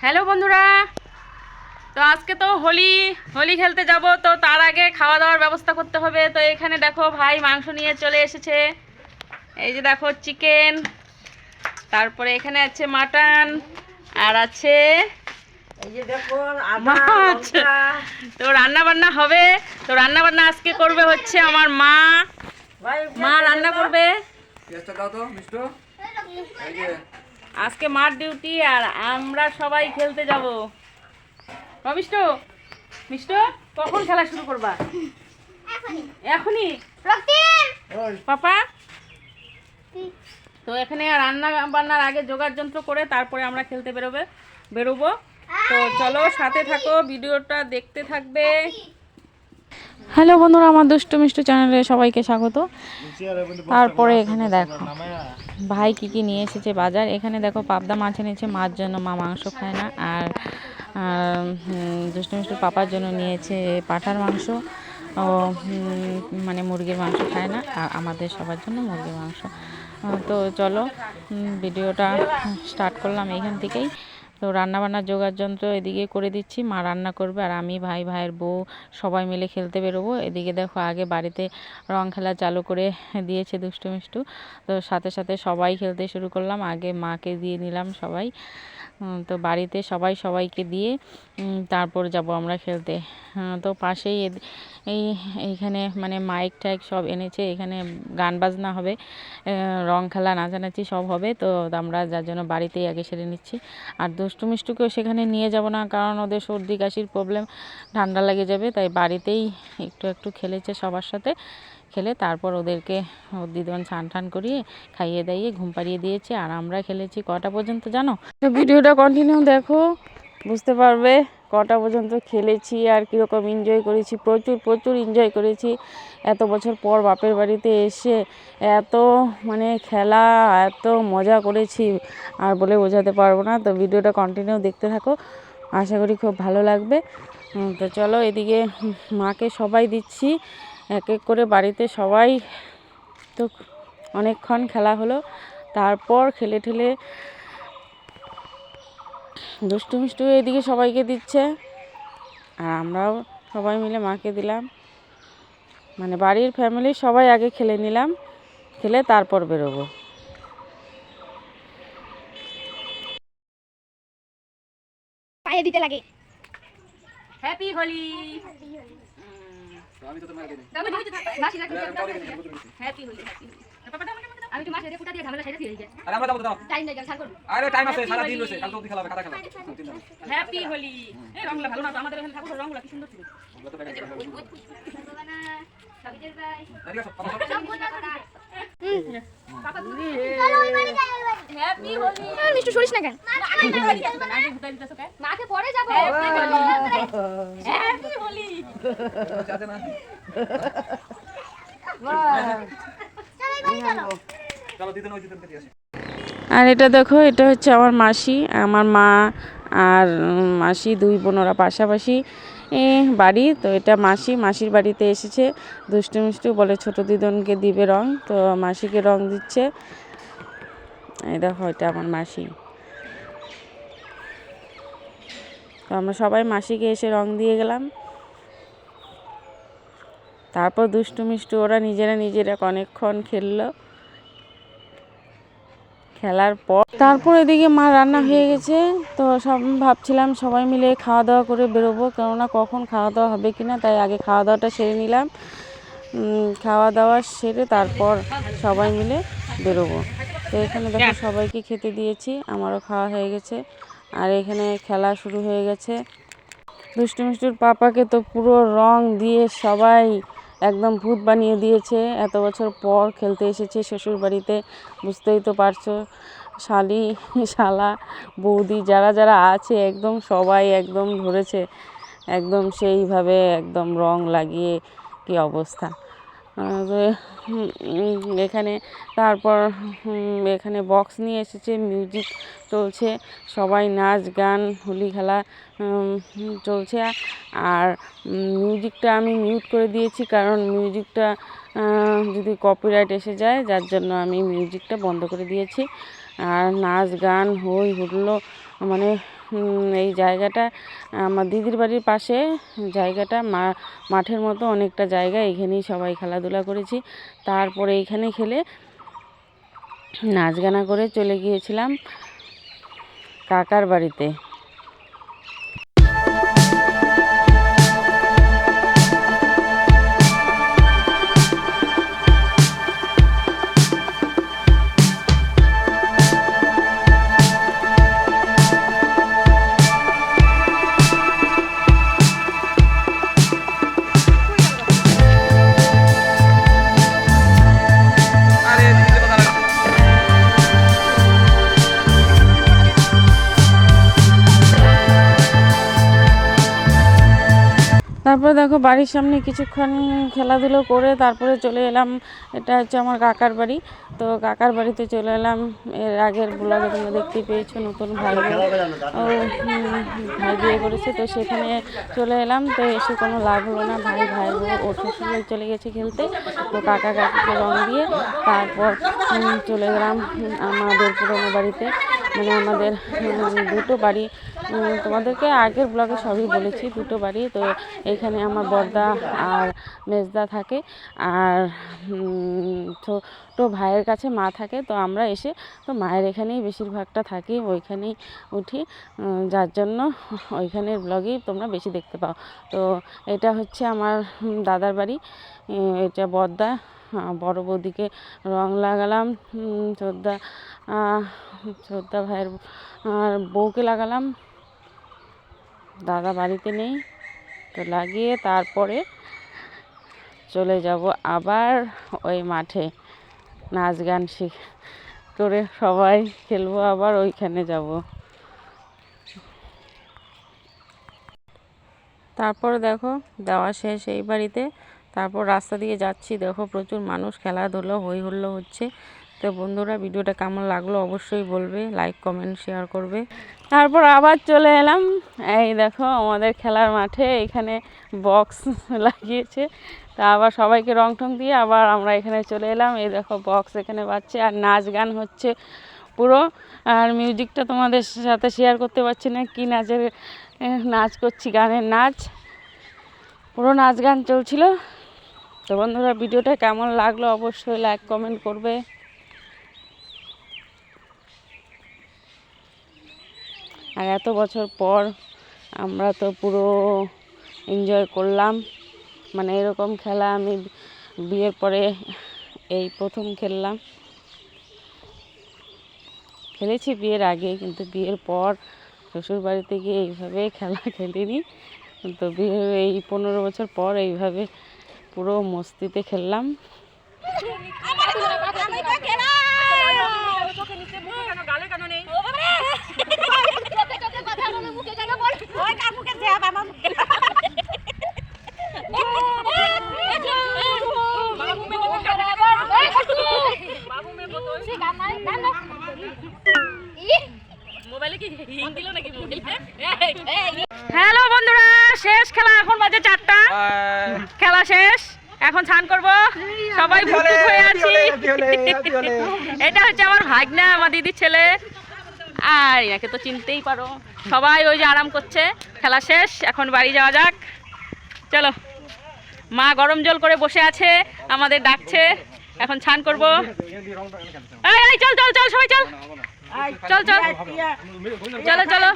Hello বন্ধুরা। তো আজকে তো হোলি হোলি খেলতে যাব তো তার আগে খাওয়া দাওয়ার ব্যবস্থা করতে হবে। তো এখানে দেখো ভাই মাংস নিয়ে চলে এসেছে। এই যে দেখো চিকেন তারপরে এখানে আছে মাটন আর আছে এই যে দেখো আদা মাছ। তো রান্না বান্না হবে। তো রান্না বান্না আজকে করবে হচ্ছে আমার মা। মা রান্না করবে। দাও তো আজকে মার ডিউটি আর আমরা সবাই খেলতে যাব। মিষ্টু? মিষ্টু কখন খেলা শুরু করবা? এখনই। পাপা? তো এখানে রান্না বান্নার আগে জোগাড় যন্ত্র করে তারপরে আমরা খেলতে বেরোবে বেরোবো। তো চলো সাথে থাকো ভিডিওটা দেখতে থাকবে। হ্যালো বন্ধুরা আমার দুষ্টু মিষ্টু চ্যানেলে সবাইকে স্বাগত। তারপরে এখানে দেখো। ভাই কি কি নিয়ে এসেছে বাজার? এখানে দেখো পাবদা মাছ এনেছে, মার জন্য মা মাংস খায় না। আর দুষ্টু মিষ্টু পাপার জন্য নিয়েছে পাঠার মাংস। ও মানে মুরগির মাংস খায় না, আর আমাদের সবার জন্য মুরগির মাংস। তো চলো ভিডিওটা স্টার্ট করলাম এইখান থেকেই। তো রান্না বান্নার জোগাড় যন্ত্র এদিকে করে দিচ্ছি। মা রান্না করবে আর আমি, ভাই, ভাইয়ের বউ সবাই মিলে খেলতে বেরোবো। এদিকে দেখো, আগে বাড়িতে রং খেলা চালু করে দিয়েছে দুষ্টু মিষ্টু। তো সাথে সাথে সবাই খেলতে শুরু করলাম। আগে মাকে দিয়ে নিলাম সবাই। তো বাড়িতে সবাই সবাইকে দিয়ে তারপর যাব আমরা খেলতে। তো পাশেই এই, এইখানে মানে মাইক টাইক সব এনেছে। এখানে গান বাজনা হবে। রং খেলা নাচানাচি সব হবে। তো আমরা যার জন্য বাড়িতেই আগে সেরে নিচ্ছি। আর দুষ্টু মিষ্টুকেও সেখানে নিয়ে যাব না, কারণ ওদের সর্দি কাশির প্রবলেম ঠান্ডা লেগে যাবে, তাই বাড়িতেই একটু একটু খেলেছে সবার সাথে, খেলে তারপর ওদেরকে দিদন ছান টান করিয়ে খাইয়ে দাইয়ে ঘুম পাড়িয়ে দিয়েছে, আর আমরা খেলেছি কটা পর্যন্ত জানো? ভিডিওটা কন্টিনিউ দেখো, বুঝতে পারবে। কটা পর্যন্ত খেলেছি আর কীরকম এনজয় করেছি, প্রচুর প্রচুর এনজয় করেছি। এত বছর পর বাপের বাড়িতে এসে এত মানে খেলা, এত মজা করেছি আর বলে বোঝাতে পারব না। তো ভিডিওটা কন্টিনিউ দেখতে থাকো, আশা করি খুব ভালো লাগবে। তো চলো এদিকে মাকে সবাই দিচ্ছি, এক এক করে বাড়িতে সবাই। তো অনেকক্ষণ খেলা হলো, তারপর খেলে ঠেলে দুষ্টু মিষ্টু এদিকে সবাইকে দিচ্ছে আর আমরাও সবাই মিলে মাকে দিলাম মানে বাড়ির ফ্যামিলি সবাই আগে খেলে নিলাম খেলে তারপর বেরোবো পায়ে দিতে লাগে হ্যাপি হোলি তো আমি তো তোমার দিই মাসি রাখি হ্যাপি হোলি হ্যাপি আমি তো মাসে ফুটা দিয়ে ঝামেলা সেটা দিয়ে যায় আরে আমরা যাব তো দাও টাইম নাই গেল ছাড় আরে টাইম আছে সারা দিন রয়েছে কাল তো অবধি খেলা হবে কাদা খেলা হ্যাপি হোলি এই রংগুলো ভালো না তো? আমাদের এখানে ঠাকুর রংগুলো কি সুন্দর ছিল? মাকে পরে যাব। আছে না? চলো। আর এটা দেখো, এটা হচ্ছে আমার মাসি, আমার মা আর মাসি দুই বোনরা পাশাপাশি বাড়ি। তো এটা মাসি, মাসির বাড়িতে এসেছে। দুষ্টু মিষ্টু বলে ছোট দিদনকে দিবে রং, তো মাসিকে রং দিচ্ছে। এই দেখো, এটা আমার মাসি। তো আমরা সবাই মাসিকে এসে রং দিয়ে গেলাম। তারপর দুষ্টু মিষ্টু, ওরা নিজেরা নিজেরা অনেকক্ষণ খেললো। খেলার পর। তারপর এদিকে মা রান্না হয়ে গেছে, তো সব ভাবছিলাম সবাই মিলে খাওয়া দাওয়া করে বেরোবো, কেননা কখন খাওয়া দাওয়া হবে কি না তাই আগে খাওয়া দাওয়াটা সেরে নিলাম। খাওয়া দাওয়া সেরে তারপর সবাই মিলে বেরোবো। তো এখানে দেখো সবাইকে খেতে দিয়েছি, আমারও খাওয়া হয়ে গেছে, আর এখানে খেলা শুরু হয়ে গেছে। দুষ্টু মিষ্টুর পাপাকে তো পুরো রং দিয়ে সবাই একদম ভূত বানিয়ে দিয়েছে। এত বছর পর খেলতে এসেছে শ্বশুর বাড়িতে বুঝতেই তো পারছ। শালি, শালা, বৌদি যারা যারা আছে, একদম সবাই একদম ধরেছে। একদম সেইভাবে একদম রং লাগিয়ে কি অবস্থা? এখানে তারপর এখানে বক্স নিয়ে এসেছে মিউজিক চলছে, সবাই নাচ, গান, হোলি খেলা চলছে। আর মিউজিকটা আমি মিউট করে দিয়েছি কারণ মিউজিকটা যদি কপিরাইট এসে যায়, যার জন্য আমি মিউজিকটা বন্ধ করে দিয়েছি। আর নাচ, গান, হই হুল্লো মানে এই জায়গাটা, আমার দিদির বাড়ির পাশে জায়গাটা, মা, মাঠের মতো অনেকটা জায়গা, এখানেই সবাই খেলাধুলা করেছি। তারপরে এখানে খেলে নাচ গানা করে চলে গিয়েছিলাম কাকার বাড়িতে। তারপরে দেখো বাড়ির সামনে কিছুক্ষণ খেলাধুলো করে তারপরে চলে এলাম, এটা হচ্ছে আমার কাকার বাড়ি। তো কাকার বাড়িতে চলে এলাম, এর আগের ব্লগে তোমরা দেখতে পেয়েছ নতুন ভাই ও ভাই বিয়ে করেছে, তো সেখানে চলে এলাম। তো এসে কোনো লাভ হলো না, ভাই ভাই বোন ওর শ্বশুরবাড়ি চলে গেছে খেলতে। তো কাকা, কাকিকে রং দিয়ে তারপর চলে গেলাম আমাদের পুরোনো বাড়িতে। মানে আমাদের দুটো বাড়ি তোমাদেরকে আগের ব্লগে সবই বলেছি দুটো বাড়ি তো এখানে আমার বর্দা আর মেজদা থাকে আর ছোটো ভাইয়ের কাছে মা থাকে তো আমরা এসে তো মায়ের এখানেই বেশিরভাগটা থাকি ওইখানেই উঠি যার জন্য ওইখানের ব্লগেই তোমরা বেশি দেখতে পাও। তো এটা হচ্ছে আমার দাদার বাড়ি এটা বর্দা বড় বৌদিকে রং লাগালাম আহ, ছোদ্দা ভাইয়ের আর বউকে লাগালাম দাদা বাড়িতে নেই, তো লাগিয়ে তারপরে চলে যাব আবার ওই মাঠে নাচ গান শিখ, করে সবাই খেলব, আবার ওইখানে যাব। তারপর দেখো, দেওয়া শেষ এই বাড়িতে। তারপর রাস্তা দিয়ে যাচ্ছি, দেখো প্রচুর মানুষ খেলাধুলো হই হুল্লো হচ্ছে। তো বন্ধুরা, ভিডিওটা কেমন লাগল অবশ্যই বলবে লাইক কমেন্ট শেয়ার করবে। তারপর আবার চলে এলাম। এই দেখো, আমাদের খেলার মাঠে এখানে বক্স লাগিয়েছে। তা আবার সবাইকে রং টং দিয়ে আবার আমরা এখানে চলে এলাম। এই দেখো বক্স এখানে বাজছে আর নাচ গান হচ্ছে পুরো। আর মিউজিকটা তোমাদের সাথে শেয়ার করতে পারছি না, কী নাচের নাচ করছি, গানের নাচ। পুরো নাচ গান চলছিল। তো বন্ধুরা, ভিডিওটা কেমন লাগল অবশ্যই লাইক কমেন্ট করবে। আর এত বছর পর আমরা তো পুরো এনজয় করলাম। মানে এরকম খেলা আমি বিয়ের পরে এই প্রথম খেললাম। খেলেছি বিয়ের আগে, কিন্তু বিয়ের পর শ্বশুর বাড়িতে গিয়ে এইভাবে খেলা খেলিনি। তো বিয়ের এই পনেরো বছর পর এইভাবে পুরো মস্তিতে খেললাম। হ্যালো বন্ধুরা শেষ খেলা এখন বাজে চারটা। খেলা শেষ এখন স্নান করব। সবাই ভর্তি হয়ে আছি। এটা হচ্ছে আমার ভাগনা আমার দিদির ছেলে। আর এনাকে তো চিনতেই পারো। সবাই ওই যে আরাম করছে। খেলা শেষ এখন বাড়ি যাওয়া যাক। চলো। মা গরম জল করে বসে আছে আমাদের ডাকছে। এখন স্নান করব। চল চল চল সবাই চল। চল চল। চলো চলো।